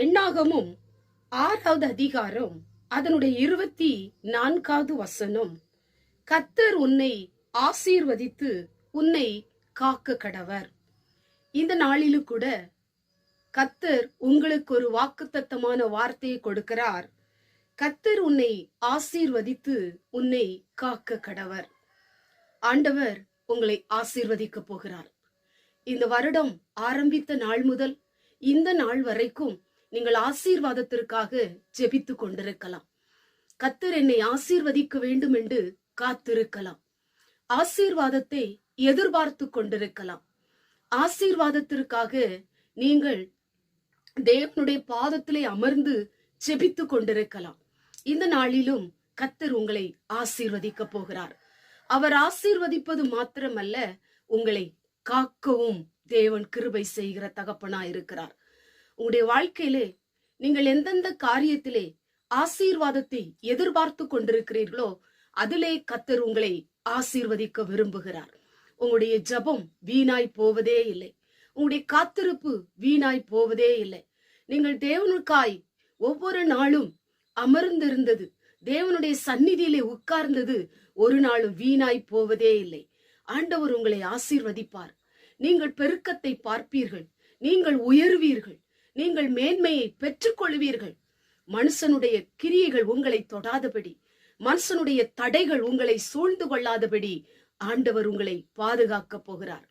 எண்ணாகமும் ஆறாவது அதிகாரம் அதனுடைய இருபத்தி நான்காவது வசனம். கத்தர் உன்னை ஆசீர்வதித்து உன்னை காக்க கடவர். இந்த நாளிலும் கூட கத்தர் உங்களுக்கு ஒரு வாக்குத்தத்தமான வார்த்தையை கொடுக்கிறார். கத்தர் உன்னை ஆசீர்வதித்து உன்னை காக்க கடவர். ஆண்டவர் உங்களை ஆசீர்வதிக்க போகிறார். இந்த வருடம் ஆரம்பித்த நாள் முதல் இந்த நாள் வரைக்கும் நீங்கள் ஆசீர்வாதத்திற்காக ஜெபித்து கொண்டிருக்கலாம் கத்தர் என்னை ஆசீர்வதிக்க வேண்டும் என்று காத்திருக்கலாம். ஆசீர்வாதத்தை எதிர்பார்த்து கொண்டிருக்கலாம். ஆசீர்வாதத்திற்காக நீங்கள் தேவனுடைய பாதத்திலே அமர்ந்து ஜெபித்து கொண்டிருக்கலாம். இந்த நாளிலும் கத்தர் உங்களை ஆசீர்வதிக்க போகிறார். அவர் ஆசீர்வதிப்பது மாத்திரமல்ல உங்களை காக்கவும் தேவன் கிருபை செய்கிற தகப்பனா இருக்கிறார் உங்களுடைய வாழ்க்கையிலே நீங்கள் எந்தெந்த காரியத்திலே ஆசீர்வாதத்தை எதிர்பார்த்து கொண்டிருக்கிறீர்களோ அதிலே கத்தர் உங்களை ஆசீர்வதிக்க விரும்புகிறார். உங்களுடைய ஜபம் வீணாய் போவதே இல்லை. உங்களுடைய காத்திருப்பு வீணாய் போவதே இல்லை. நீங்கள் தேவனுக்காய் ஒவ்வொரு நாளும் அமர்ந்திருந்தது தேவனுடைய சந்நிதியிலே உட்கார்ந்தது ஒரு நாளும் வீணாய் போவதே இல்லை. ஆண்டவர் உங்களை ஆசீர்வதிப்பார். நீங்கள் பெருக்கத்தை பார்ப்பீர்கள். நீங்கள் உயர்வீர்கள். நீங்கள் மேன்மையை பெற்றுக்கொள்வீர்கள். மனுஷனுடைய கிரியைகள் உங்களை தொடாதபடி மனுஷனுடைய தடைகள் உங்களை சூழ்ந்து கொள்ளாதபடி ஆண்டவர் உங்களை பாதுகாக்க போகிறார்.